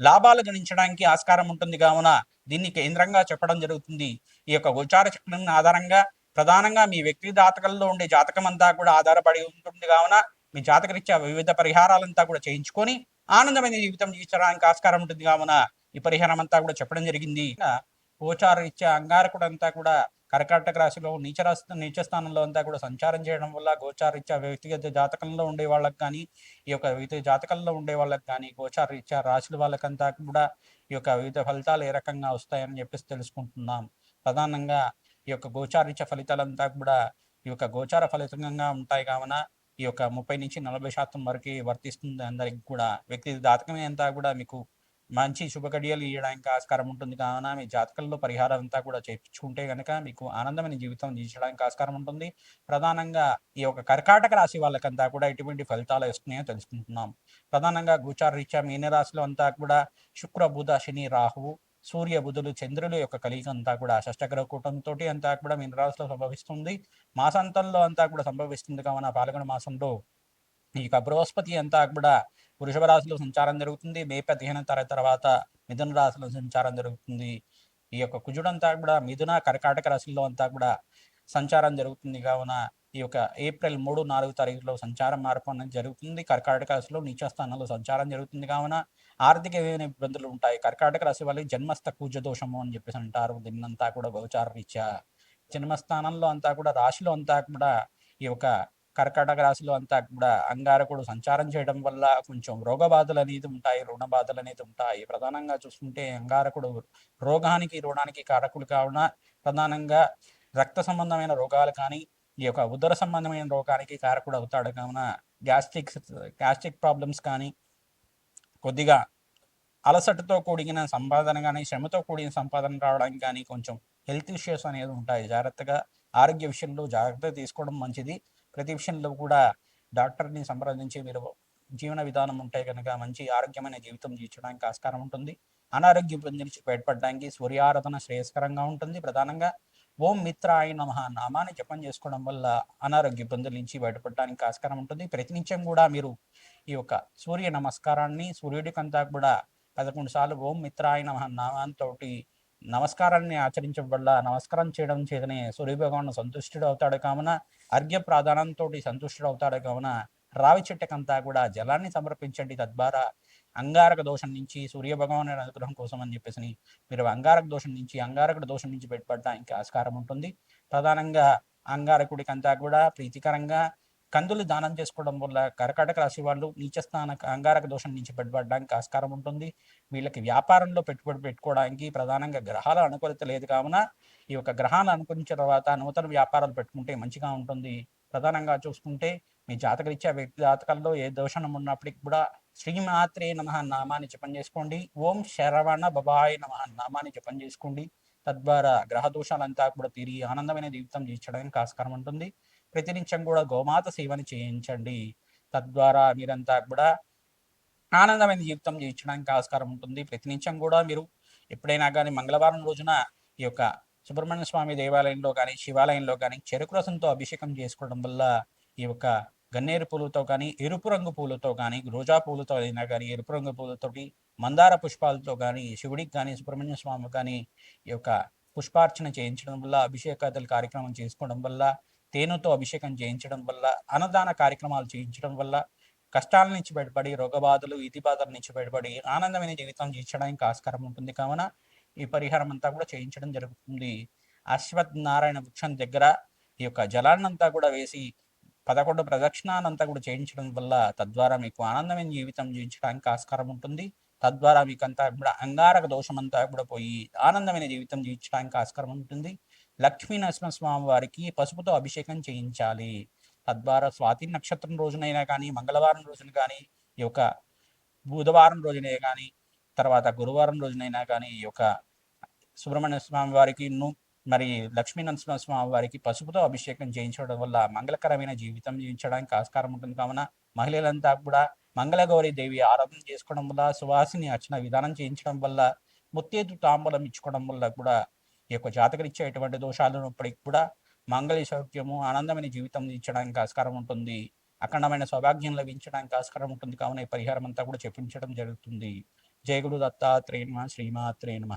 లాభాలు గణించడానికి ఆస్కారం ఉంటుంది. కావున దీన్ని కేంద్రంగా చెప్పడం జరుగుతుంది. ఈ యొక్క గోచార చక్రం ఆధారంగా ప్రధానంగా మీ వ్యక్తి జాతకంలో ఉండే జాతకం అంతా కూడా ఆధారపడి ఉంటుంది. కావున మీ జాతకరీత్యా వివిధ పరిహారాలంతా కూడా చేయించుకొని ఆనందమైన జీవితం జీవించడానికి ఆస్కారం ఉంటుంది. కావున ఈ పరిహారం అంతా కూడా చెప్పడం జరిగింది. గోచార రీత్యా అంగారకుడు అంతా కూడా కర్కాటక రాశిలో నీచ నీచస్థానంలో అంతా కూడా సంచారం చేయడం వల్ల గోచారీత్యా వ్యక్తిగత జాతకంలో ఉండే వాళ్ళకి కానీ ఈ యొక్క వివిధ జాతకంలో ఉండే వాళ్ళకి కానీ గోచారీత్యా రాశుల వాళ్ళకంతా కూడా ఈ యొక్క వివిధ ఫలితాలు ఏ రకంగా వస్తాయని చెప్పేసి తెలుసుకుంటున్నాం. ప్రధానంగా ఈ యొక్క గోచారీత్య ఫలితాలంతా కూడా ఈ యొక్క గోచార ఫలితంగా ఉంటాయి కావున ఈ యొక్క ముప్పై నుంచి నలభై శాతం వరకు వర్తిస్తుంది అందరికి కూడా. వ్యక్తి జాతకమే అంతా కూడా మీకు మంచి శుభకడియలు ఇవ్వడానికి ఆస్కారం ఉంటుంది. కావున మీ జాతకంలో పరిహారం అంతా కూడా చేయించుకుంటే కనుక మీకు ఆనందమైన జీవితం జీవించడానికి ఆస్కారం ఉంటుంది. ప్రధానంగా ఈ యొక్క కర్కాటక రాశి వాళ్ళకంతా కూడా ఎటువంటి ఫలితాలు వస్తున్నాయో తెలుసుకుంటున్నాం. ప్రధానంగా గోచార రీత్యా మీనరాశిలో అంతా కూడా శుక్ర బుధ శని రాహువు సూర్య బుధులు చంద్రుల యొక్క కలిగి అంతా కూడా షష్టగ్రహ కూటంతో అంతా కూడా మీనరాశిలో సంభవిస్తుంది. మాసాంతంలో అంతా కూడా సంభవిస్తుంది. కావున పాల్గొన మాసంలో ఈ యొక్క బృహస్పతి అంతా కూడా వృషభ రాశిలో సంచారం జరుగుతుంది. మే పదిహేను తర తర్వాత మిథున రాశిలో సంచారం జరుగుతుంది. ఈ యొక్క కుజుడంతా కూడా మిథున కర్కాటక రాశిలో అంతా కూడా సంచారం జరుగుతుంది. కావున ఈ యొక్క ఏప్రిల్ మూడు నాలుగు తారీఖులో సంచారం మార్పు అనేది జరుగుతుంది. కర్కాటక రాశిలో నీచ స్థానంలో సంచారం జరుగుతుంది. కావున ఆర్థిక ఇబ్బందులు ఉంటాయి. కర్కాటక రాశి వాళ్ళకి జన్మస్థ కూజ దోషము అని చెప్పేసి అంటారు. దీన్నంతా కూడా గోచార రీత్యా జన్మస్థానంలో అంతా కూడా రాశిలో అంతా కూడా ఈ యొక్క కర్కాటక రాశిలో అంతా కూడా అంగారకుడు సంచారం చేయడం వల్ల కొంచెం రోగ బాధలు అనేది ఉంటాయి రుణ బాధలు అనేది ఉంటాయి. ప్రధానంగా చూసుకుంటే అంగారకుడు రోగానికి రుణానికి కారకుడు కావున ప్రధానంగా రక్త సంబంధమైన రోగాలు కానీ ఈ యొక్క ఉదర సంబంధమైన రోగానికి కారకుడు అవుతాడు. కావున గ్యాస్ట్రిక్ గ్యాస్ట్రిక్ ప్రాబ్లమ్స్ కానీ కొద్దిగా అలసటతో కూడిన సంపాదన కానీ శ్రమతో కూడిన సంపాదన రావడానికి కానీ కొంచెం హెల్త్ ఇష్యూస్ అనేది ఉంటాయి. జాగ్రత్తగా ఆరోగ్య విషయంలో జాగ్రత్త తీసుకోవడం మంచిది. ప్రతి విషయంలో కూడా డాక్టర్ని సంప్రదించి మీరు జీవన విధానం ఉంటే కనుక మంచి ఆరోగ్యమైన జీవితం జీవించడానికి ఆస్కారం ఉంటుంది. అనారోగ్య నుంచి బయటపడడానికి సూర్యారాధన శ్రేయస్కరంగా ఉంటుంది. ప్రధానంగా ఓం మిత్రాయ నమ నామాన్ని జపం చేసుకోవడం వల్ల అనారోగ్య ఇబ్బందుల నుంచి బయటపడడానికి ఆస్కారం ఉంటుంది. ప్రతినిత్యం కూడా మీరు ఈ యొక్క సూర్య నమస్కారాన్ని సూర్యుడికంతా కూడా పదకొండు సార్లు ఓం మిత్రాయ నమ తోటి నమస్కారాన్ని ఆచరించడం వల్ల నమస్కారం చేయడం చేతనే సూర్యభగవాను సంతుష్టుడు అవుతాడు కావున అర్ఘ్య ప్రాధానంతో సంతుష్టుడు అవుతాడు కావున రావి చెట్టుకంతా కూడా జలాన్ని సమర్పించండి తద్వారా అంగారక దోషం నుంచి సూర్యభగవాన్ అనుగ్రహం కోసం అని చెప్పేసి మీరు అంగారక దోషం నుంచి అంగారకుడి దోషం నుంచి బయటపడడానికి ఆస్కారం ఉంటుంది. ప్రధానంగా అంగారకుడికంతా కూడా ప్రీతికరంగా కందులు దానం చేసుకోవడం వల్ల కర్కాటక రాశి వాళ్ళు నీచస్థాన అంగారక దోషం నుంచి పెట్టుబడడానికి ఆస్కారం ఉంటుంది. వీళ్ళకి వ్యాపారంలో పెట్టుబడి పెట్టుకోవడానికి ప్రధానంగా గ్రహాల అనుకూలత లేదు కావున ఈ యొక్క గ్రహాలు అనుకరించిన తర్వాత నూతన వ్యాపారాలు పెట్టుకుంటే మంచిగా ఉంటుంది. ప్రధానంగా చూసుకుంటే మీ జాతకరీత్యా వ్యక్తి జాతకాల్లో ఏ దోషణం ఉన్నప్పటికి కూడా శ్రీమాత్రే నమ నామాన్ని జపం చేసుకోండి. ఓం శరవణ బబాయ్ నమ నామాన్ని జపం చేసుకోండి. తద్వారా గ్రహ దోషాలంతా కూడా తిరిగి ఆనందమైన జీవితం జీవించడానికి ఆస్కారం ఉంటుంది. ప్రతినిత్యం కూడా గోమాత సేవను చేయించండి. తద్వారా మీరంతా కూడా ఆనందమైన జీవితం జీవించడానికి ఆస్కారం ఉంటుంది. ప్రతినిత్యం కూడా మీరు ఎప్పుడైనా కానీ మంగళవారం రోజున ఈ యొక్క సుబ్రహ్మణ్య స్వామి దేవాలయంలో కానీ శివాలయంలో కానీ చెరుకు రసంతో అభిషేకం చేసుకోవడం వల్ల ఈ యొక్క గన్నేరు పూలతో కానీ ఎరుపు రంగు పూలతో కానీ రోజా పూలతో అయినా కానీ ఎరుపు రంగు పూలతోటి మందార పుష్పాలతో కానీ శివుడికి కానీ సుబ్రహ్మణ్య స్వామి కానీ ఈ యొక్క పుష్పార్చన చేయించడం వల్ల అభిషేకాదుల కార్యక్రమం చేసుకోవడం వల్ల తేనెతో అభిషేకం చేయించడం వల్ల అన్నదాన కార్యక్రమాలు చేయించడం వల్ల కష్టాల నుంచి బయటపడి రోగబాధలు ఇతి బాధల నుంచి బయటపడి ఆనందమైన జీవితం జీవించడానికి ఆస్కారం ఉంటుంది. కావున ఈ పరిహారం అంతా కూడా చేయించడం జరుగుతుంది. అశ్వత్ నారాయణ వృక్షం దగ్గర ఈ యొక్క జలాన్నంతా కూడా వేసి పదకొండు ప్రదక్షిణానంతా కూడా చేయించడం వల్ల తద్వారా మీకు ఆనందమైన జీవితం జీవించడానికి ఆస్కారం ఉంటుంది. తద్వారా మీకు అంతా కూడా అంగారక దోషమంతా కూడా పోయి ఆనందమైన జీవితం జీవించడానికి ఆస్కారం ఉంటుంది. లక్ష్మీ నరసింహస్వామి వారికి పసుపుతో అభిషేకం చేయించాలి. తద్వారా స్వాతి నక్షత్రం రోజునైనా కానీ మంగళవారం రోజున కానీ ఈ యొక్క బుధవారం రోజునే కానీ తర్వాత గురువారం రోజునైనా కానీ ఈ యొక్క సుబ్రహ్మణ్య స్వామి వారికి మరి లక్ష్మీ నరసింహ స్వామి వారికి పసుపుతో అభిషేకం చేయించడం వల్ల మంగళకరమైన జీవితం జీవించడానికి ఆస్కారం ఉంటుంది. కావున మహిళలంతా కూడా మంగళగౌరి దేవి ఆరాధన చేసుకోవడం వల్ల సువాసిని అర్చన విధానం చేయించడం వల్ల ముత్తేదు తాంబూలం ఇచ్చుకోవడం వల్ల కూడా ఈ యొక్క జాతకరీత్యా ఎటువంటి దోషాలు కూడా మంగళ సౌఖ్యము ఆనందమైన జీవితం ఇచ్చడానికి ఆస్కారం ఉంటుంది. అఖండమైన సౌభాగ్యం లభించడానికి ఆస్కారం ఉంటుంది. కావున ఈ పరిహారం అంతా కూడా చెప్పించడం జరుగుతుంది. జయగురు దత్తాత్రేయ నమ. శ్రీమాత్రే నమ.